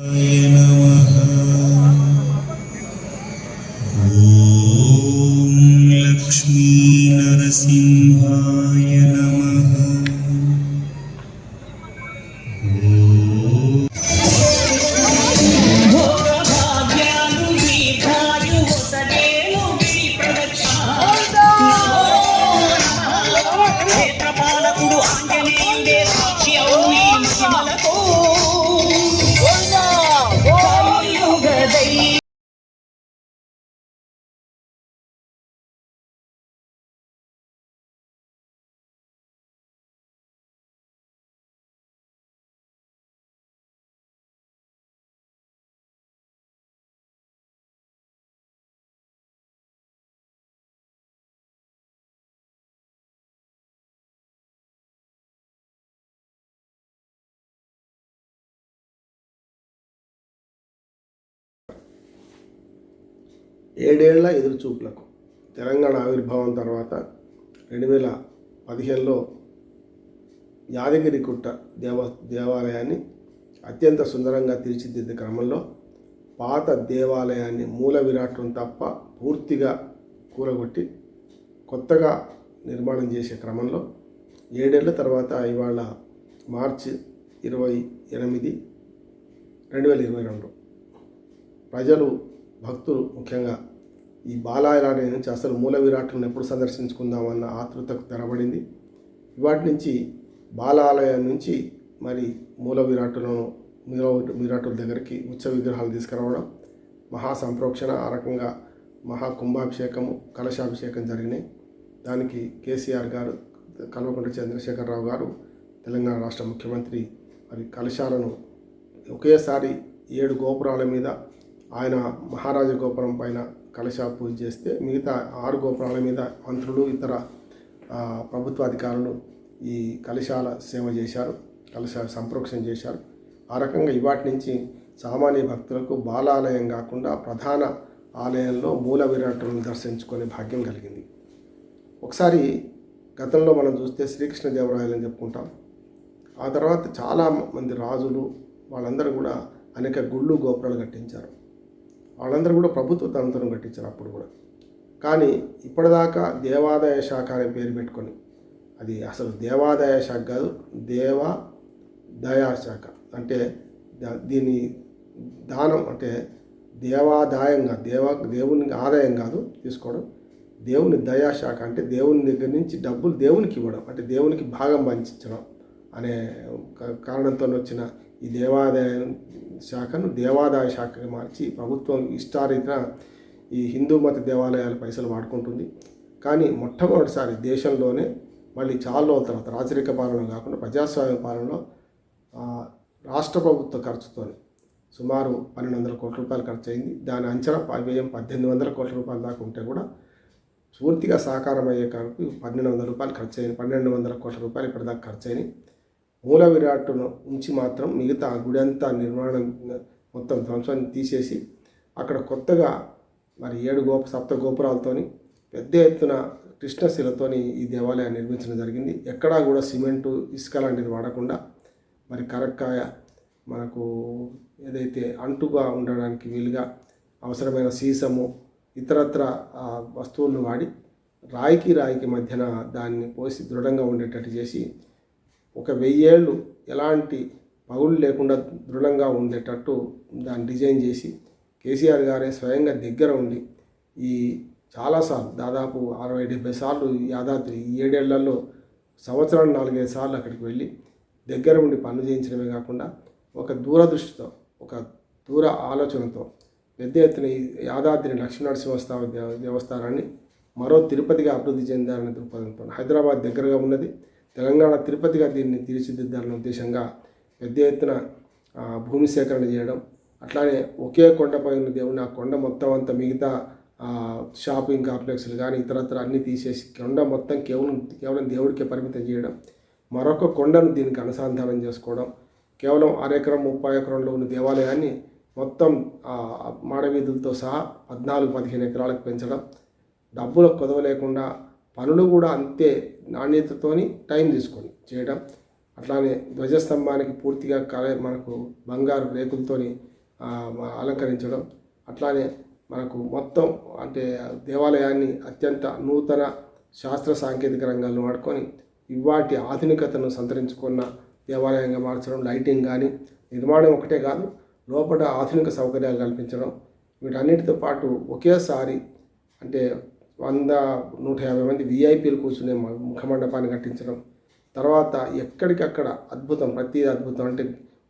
लक्ष्मीनरसिंहाय नमः। ఏడేళ్ళ ఎదురుచూపులకు తెలంగాణ ఆవిర్భావం తర్వాత రెండు వేల పదిహేనులో యాదగిరిగుట్ట దేవ దేవాలయాన్ని అత్యంత సుందరంగా తీర్చిదిద్దే క్రమంలో పాత దేవాలయాన్ని మూల విరాట్ను తప్ప పూర్తిగా కూరగొట్టి కొత్తగా నిర్మాణం చేసే క్రమంలో ఏడేళ్ళ తర్వాత ఇవాళ మార్చి ఇరవై ఎనిమిది రెండు వేల ఇరవై రెండు. ప్రజలు భక్తులు ముఖ్యంగా ఈ బాలాయలానే నుంచి అసలు మూల విరాట్లను ఎప్పుడు సందర్శించుకుందామన్న ఆతృతకు తెరబడింది. ఇవాటి నుంచి బాలాలయం నుంచి మరి మూల విరాటులను మూల విరాటుల దగ్గరికి ఉచ్చ విగ్రహాలు తీసుకురావడం మహా సంప్రోక్షణ ఆ రకంగా మహా కుంభాభిషేకము కలశాభిషేకం జరిగినాయి. దానికి కేసీఆర్ గారు కల్వకుంట్ల చంద్రశేఖరరావు గారు తెలంగాణ రాష్ట్ర ముఖ్యమంత్రి మరి కలశాలను ఒకేసారి ఏడు గోపురాల మీద ఆయన మహారాజ గోపురం పైన కలశ పూజ చేస్తే మిగతా ఆరు గోపురాల మీద మంత్రులు ఇతర ప్రభుత్వ అధికారులు ఈ కలశాల సేవ చేశారు కలశ సంప్రోక్షణ చేశారు. ఆ రకంగా ఇవాటి నుంచి సామాన్య భక్తులకు బాలాలయం కాకుండా ప్రధాన ఆలయంలో మూల విరాటులను దర్శించుకునే భాగ్యం కలిగింది. ఒకసారి గతంలో మనం చూస్తే శ్రీకృష్ణదేవరాయలు అని చెప్పుకుంటాం. ఆ తర్వాత చాలా మంది రాజులు వాళ్ళందరూ కూడా అనేక గుళ్ళు గోపురాలు కట్టించారు. వాళ్ళందరూ కూడా ప్రభుత్వ తనతను కట్టించారు అప్పుడు కూడా. కానీ ఇప్పటిదాకా దేవాదాయ శాఖ అనే పేరు పెట్టుకొని అది అసలు దేవాదాయ శాఖ కాదు దేవా దయా శాఖ. అంటే దీని దానం అంటే దేవాదాయంగా దేవ దేవుని ఆదాయం కాదు తీసుకోవడం. దేవుని దయాశాఖ అంటే దేవుని దగ్గర నుంచి డబ్బులు దేవునికి ఇవ్వడం అంటే దేవునికి భాగం పంచడం అనే కారణంతో వచ్చిన ఈ దేవాదాయ శాఖను దేవాదాయ శాఖగా మార్చి ప్రభుత్వం ఇష్టారీతిన ఈ హిందూ మత దేవాలయాల పైసలు వాడుకుంటుంది. కానీ మొట్టమొదటిసారి దేశంలోనే మళ్ళీ చాలా రోజుల తర్వాత రాజరిక పాలన కాకుండా ప్రజాస్వామ్య పాలనలో రాష్ట్ర ప్రభుత్వ ఖర్చుతో సుమారు పన్నెండు వందల కోట్ల రూపాయలు ఖర్చు అయింది దాని అంచనా వ్యయం పద్దెనిమిది వందల కోట్ల రూపాయల దాకా ఉంటే కూడా పూర్తిగా సాకారం అయ్యే కాడికి పన్నెండు వందల రూపాయలు ఖర్చు అయింది పన్నెండు వందల కోట్ల రూపాయలు ఇప్పటిదాకా ఖర్చు అయినాయి మూల విరాట్ను ఉంచి మాత్రం మిగతా ఆ గుడి అంతా నిర్మాణం మొత్తం ధ్వంసాన్ని తీసేసి అక్కడ కొత్తగా మరి ఏడు గోప సప్త గోపురాలతోని పెద్ద ఎత్తున కృష్ణశిలతోని ఈ దేవాలయాన్ని నిర్మించడం జరిగింది. ఎక్కడా కూడా సిమెంటు ఇసుక లాంటిది వాడకుండా మరి కరక్కాయ మనకు ఏదైతే అంటుగా ఉండడానికి వీలుగా అవసరమైన సీసము ఇతరత్ర వస్తువులను వాడి రాయికి రాయికి మధ్యన దాన్ని పోసి దృఢంగా ఉండేటట్టు చేసి ఒక వెయ్యేళ్ళు ఎలాంటి పగుళ్ళు లేకుండా దృఢంగా ఉండేటట్టు దాన్ని డిజైన్ చేసి కేసీఆర్ గారే స్వయంగా దగ్గర ఉండి ఈ చాలాసార్లు దాదాపు అరవై డెబ్బై సార్లు యాదాద్రి ఈ ఏడేళ్ళలో సంవత్సరానికి నాలుగైదు సార్లు అక్కడికి వెళ్ళి దగ్గర ఉండి పనులు చేయించడమే కాకుండా ఒక దూరదృష్టితో ఒక దూర ఆలోచనతో పెద్ద ఎత్తున యాదాద్రి లక్ష్మీనరసింహస్వామి దేవ దేవస్థానాన్ని మరో తిరుపతిగా అభివృద్ధి చెందాలనే దృక్పథంతో హైదరాబాద్ దగ్గరగా ఉన్నది. తెలంగాణ తిరుపతిగా దీన్ని తీర్చిదిద్దాలనే ఉద్దేశంగా పెద్ద ఎత్తున భూమి సేకరణ చేయడం అట్లానే ఒకే కొండపై ఉన్న దేవుని ఆ కొండ మొత్తం అంతా మిగతా షాపింగ్ కాంప్లెక్స్లు కానీ ఇతరత్ర అన్నీ తీసేసి కొండ మొత్తం కేవలం కేవలం దేవుడికే పరిమితం చేయడం మరొక కొండను దీనికి అనుసంధానం చేసుకోవడం కేవలం అరెకరం ముప్పై ఎకరంలో ఉన్న దేవాలయాన్ని మొత్తం మాడవీధులతో సహా పద్నాలుగు పదిహేను ఎకరాలకు పెంచడం డబ్బులకు కొదవ లేకుండా పనులు కూడా అంతే నాణ్యతతోని టైం తీసుకొని చేయడం. అట్లానే ధ్వజస్తంభానికి పూర్తిగా కల మనకు బంగారు రేకులతోని అలంకరించడం. అట్లానే మనకు మొత్తం అంటే దేవాలయాన్ని అత్యంత నూతన శాస్త్ర సాంకేతిక రంగాలను వాడుకొని ఇవాటి ఆధునికతను సంతరించుకున్న దేవాలయంగా మార్చడం లైటింగ్ కానీ నిర్మాణం ఒకటే కాదు లోపల ఆధునిక సౌకర్యాలు కల్పించడం. వీటన్నిటితో పాటు ఒకేసారి అంటే వంద నూట యాభై మంది విఐపీలు కూర్చునే ముఖమండపాన్ని కట్టించడం. తర్వాత ఎక్కడికక్కడ అద్భుతం ప్రతి అద్భుతం. అంటే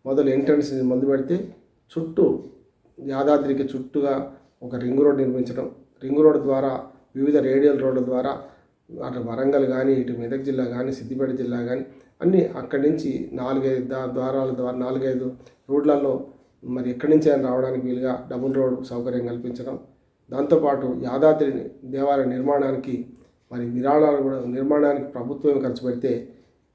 మొదలు ఎంట్రన్స్ మొదలు పెడితే చుట్టూ యాదాద్రికి చుట్టూగా ఒక రింగ్ రోడ్ నిర్మించడం. రింగ్ రోడ్ ద్వారా వివిధ రేడియల్ రోడ్ల ద్వారా అటు వరంగల్ కానీ ఇటు మెదక్ జిల్లా కానీ సిద్దిపేట జిల్లా కానీ అన్నీ అక్కడి నుంచి నాలుగైదు దా ద్వారాల ద్వారా నాలుగైదు రోడ్లలో మరి ఎక్కడి నుంచి అయినా రావడానికి వీలుగా డబుల్ రోడ్ సౌకర్యం కల్పించడం. దాంతోపాటు యాదాద్రి దేవాలయ నిర్మాణానికి మరి విరాళాలు కూడా నిర్మాణానికి ప్రభుత్వం ఖర్చు పెడితే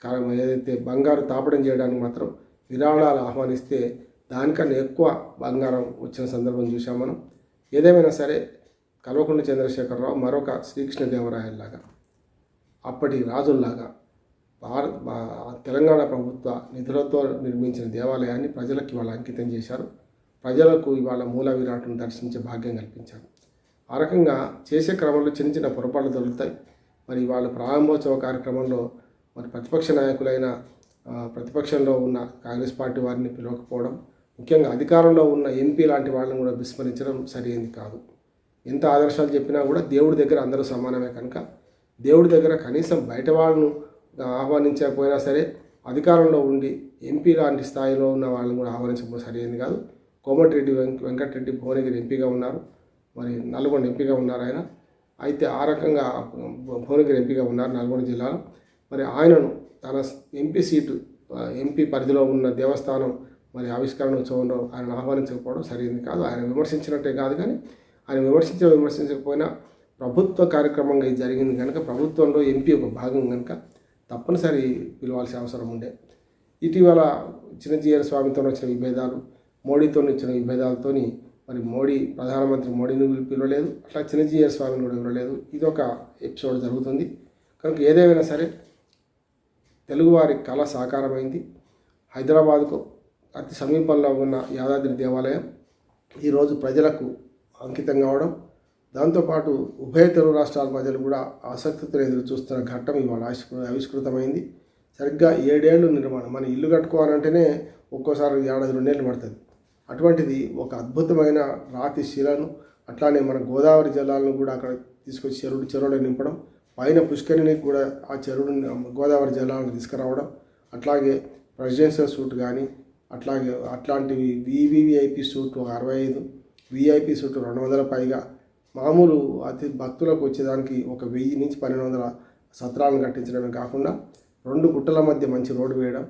కారణం ఏదైతే బంగారు తాపడం చేయడానికి మాత్రం విరాళాలు ఆహ్వానిస్తే దానికన్నా ఎక్కువ బంగారం వచ్చిన సందర్భం చూసాం మనం. ఏదేమైనా సరే కల్వకుంట్ల చంద్రశేఖరరావు మరొక శ్రీకృష్ణదేవరాయల్లాగా అప్పటి రాజుల్లాగా భారత భా- తెలంగాణ ప్రభుత్వ నిధులతో నిర్మించిన దేవాలయాన్ని ప్రజలకు ఇవాళ అంకితం చేశారు. ప్రజలకు ఇవాళ మూల విరాట్ను దర్శించే భాగ్యం కల్పించారు. ఆ రకంగా చేసే క్రమంలో చిన్న చిన్న పొరపాట్లు దొరుకుతాయి మరి వాళ్ళ ప్రారంభోత్సవ కార్యక్రమంలో మరి ప్రతిపక్ష నాయకులైన ప్రతిపక్షంలో ఉన్న కాంగ్రెస్ పార్టీ వారిని పిలవకపోవడం ముఖ్యంగా అధికారంలో ఉన్న ఎంపీ లాంటి వాళ్ళని కూడా విస్మరించడం సరైనది కాదు. ఎంత ఆదర్శాలు చెప్పినా కూడా దేవుడి దగ్గర అందరూ సమానమే కనుక దేవుడి దగ్గర కనీసం బయట వాళ్ళను ఆహ్వానించకపోయినా సరే అధికారంలో ఉండి ఎంపీ లాంటి స్థాయిలో ఉన్న వాళ్ళని కూడా ఆహ్వానించకపోతే సరైనది కాదు. కోమటిరెడ్డి వెంకటరెడ్డి భువనగిరి ఎంపీగా ఉన్నారు. మరి నల్గొండ ఎంపీగా ఉన్నారు ఆయన. అయితే ఆ రకంగా భువనగిరి ఎంపీగా ఉన్నారు నల్గొండ జిల్లాలో. మరి ఆయనను తన ఎంపీ సీటు ఎంపీ పరిధిలో ఉన్న దేవస్థానం మరి ఆవిష్కరణ ఉత్సవంలో ఆయన ఆహ్వానించకపోవడం సరైనది కాదు. ఆయన విమర్శించినట్టే కాదు కానీ ఆయన విమర్శించిన విమర్శించకపోయినా ప్రభుత్వ కార్యక్రమంగా ఇది జరిగింది కనుక ప్రభుత్వంలో ఎంపీ ఒక భాగం కనుక తప్పనిసరి పిలవాల్సిన అవసరం ఉండే. ఇటీవల చిరంజీవి స్వామితో వచ్చిన విభేదాలు మోడీతో వచ్చిన విభేదాలతోని మరి మోడీ ప్రధానమంత్రి మోడీని పిలవలేదు. అట్లా చిరంజీవి స్వామిని కూడా పిలవలేదు. ఇది ఒక ఎపిసోడ్ జరుగుతుంది. కనుక ఏదేమైనా సరే తెలుగువారి కళ సాకారమైంది. హైదరాబాద్కు అతి సమీపంలో ఉన్న యాదాద్రి దేవాలయం ఈరోజు ప్రజలకు అంకితం కావడం దాంతోపాటు ఉభయ తెలుగు రాష్ట్రాల ప్రజలు కూడా ఆసక్తితో ఎదురు చూస్తున్న ఘట్టం ఇవాళ ఆవిష్కృతమైంది. సరిగ్గా ఏడేళ్ళు నిర్మాణం. మన ఇల్లు కట్టుకోవాలంటేనే ఒక్కోసారి ఏడాది రెండేళ్ళు పడుతుంది. అటువంటిది ఒక అద్భుతమైన రాతి శిలను అట్లానే మన గోదావరి జలాలను కూడా అక్కడ తీసుకొచ్చి చెరువుడు చెరువులో నింపడం పైన పుష్కరిణికి కూడా ఆ చెరువుని గోదావరి జలాలను తీసుకురావడం అట్లాగే ప్రెసిడెన్షియల్ సూట్ కానీ అట్లాగే అట్లాంటివి వివివిఐపి సూట్ ఒక అరవై ఐదు విఐపి సూట్ రెండు వందల పైగా మామూలు అతి భక్తులకు వచ్చేదానికి ఒక వెయ్యి నుంచి పన్నెండు వందల సత్రాలను కట్టించడమే కాకుండా రెండు గుట్టల మధ్య మంచి రోడ్డు వేయడం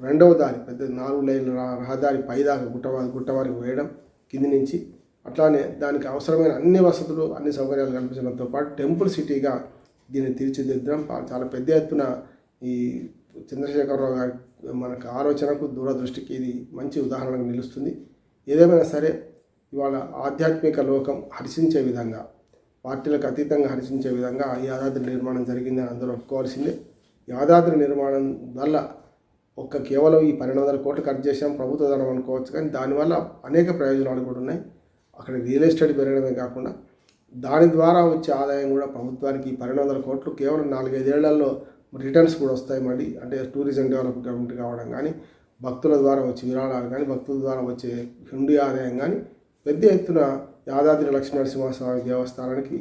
రెండవ దారి పెద్ద నాలుగు లైన్ల రహదారి పైదాకా గుట్ట గుట్ట వరకు వేయడం కింది నుంచి అట్లానే దానికి అవసరమైన అన్ని వసతులు అన్ని సౌకర్యాలు కల్పించడంతో పాటు టెంపుల్ సిటీగా దీన్ని తీర్చిదిద్దడం చాలా పెద్ద ఎత్తున ఈ చంద్రశేఖరరావు గారి మనకు ఆలోచనకు దూరదృష్టికి ఇది మంచి ఉదాహరణగా నిలుస్తుంది. ఏదేమైనా సరే ఇవాళ ఆధ్యాత్మిక లోకం హర్షించే విధంగా పార్టీలకు అతీతంగా హర్షించే విధంగా ఈ యాదాద్రి నిర్మాణం జరిగిందని అందరూ ఒప్పుకోవాల్సిందే. యాదాద్రి నిర్మాణం వల్ల ఒక్క కేవలం ఈ పన్నెండు వందల కోట్లు ఖర్చు చేసాం ప్రభుత్వ ధనం అనుకోవచ్చు కానీ దానివల్ల అనేక ప్రయోజనాలు కూడా ఉన్నాయి. అక్కడ రియల్ ఎస్టేట్ పెరగడమే కాకుండా దాని ద్వారా వచ్చే ఆదాయం కూడా ప్రభుత్వానికి పన్నెండు వందల కోట్లు కేవలం నాలుగైదేళ్ళలో రిటర్న్స్ కూడా వస్తాయి మళ్ళీ. అంటే టూరిజం డెవలప్మెంట్ కావడం కానీ భక్తుల ద్వారా వచ్చే విరాళాలు కానీ భక్తుల ద్వారా వచ్చే హుండీ ఆదాయం కానీ పెద్ద ఎత్తున యాదాద్రి లక్ష్మీనరసింహస్వామి దేవస్థానానికి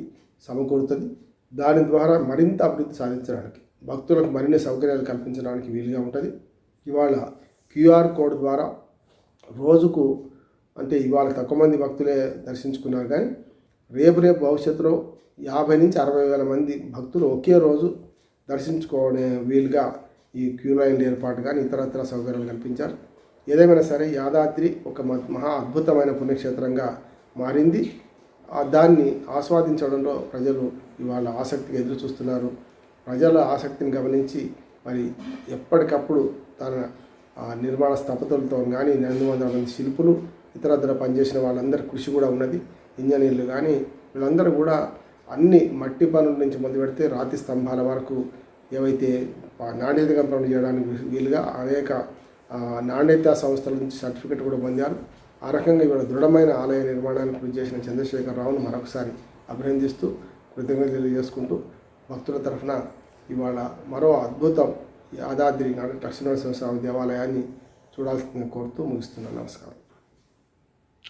సమకూరుతుంది. దాని ద్వారా మరింత అభివృద్ధి సాధించడానికి భక్తులకు మరిన్ని సౌకర్యాలు కల్పించడానికి వీలుగా ఉంటుంది. ఇవాళ క్యూఆర్ కోడ్ ద్వారా రోజుకు అంటే ఇవాళ తక్కువ మంది భక్తులే దర్శించుకున్నారు కానీ రేపు రేపు భవిష్యత్తులో యాభై నుంచి అరవై వేల మంది భక్తులు ఒకే రోజు దర్శించుకోవడే వీలుగా ఈ క్యూ లైన్ల ఏర్పాటు కానీ ఇతరత్ర సౌకర్యాలు కల్పించారు. ఏదేమైనా సరే యాదాద్రి ఒక మ- మహా అద్భుతమైన పుణ్యక్షేత్రంగా మారింది. దాన్ని ఆస్వాదించడంలో ప్రజలు ఇవాళ ఆసక్తిగా ఎదురు చూస్తున్నారు ప్రజల ఆసక్తిని గమనించి మరి ఎప్పటికప్పుడు తన నిర్మాణ స్థపతులతో కానీ ఎనిమిది వందల మంది శిల్పులు ఇతరత్ర పనిచేసిన వాళ్ళందరి కృషి కూడా ఉన్నది. ఇంజనీర్లు కానీ వీళ్ళందరూ కూడా అన్ని మట్టి పనుల నుంచి మొదలు పెడితే రాతి స్తంభాల వరకు ఏవైతే నాణ్యతగా కంపెనీ చేయడానికి వీలుగా అనేక నాణ్యత సంస్థల నుంచి సర్టిఫికెట్ కూడా పొందారు. ఆ రకంగా ఇవాళ దృఢమైన ఆలయ నిర్మాణాన్ని కృషి చేసిన చంద్రశేఖరరావును మరొకసారి అభినందిస్తూ కృతజ్ఞతలు చేసుకుంటూ భక్తుల తరఫున ఇవాళ మరో అద్భుతం యాదాద్రి నరసింహస్వామి దేవాలయాన్ని చూడాల్సిందిగా కోరుతూ ముగిస్తున్నాను. నమస్కారం.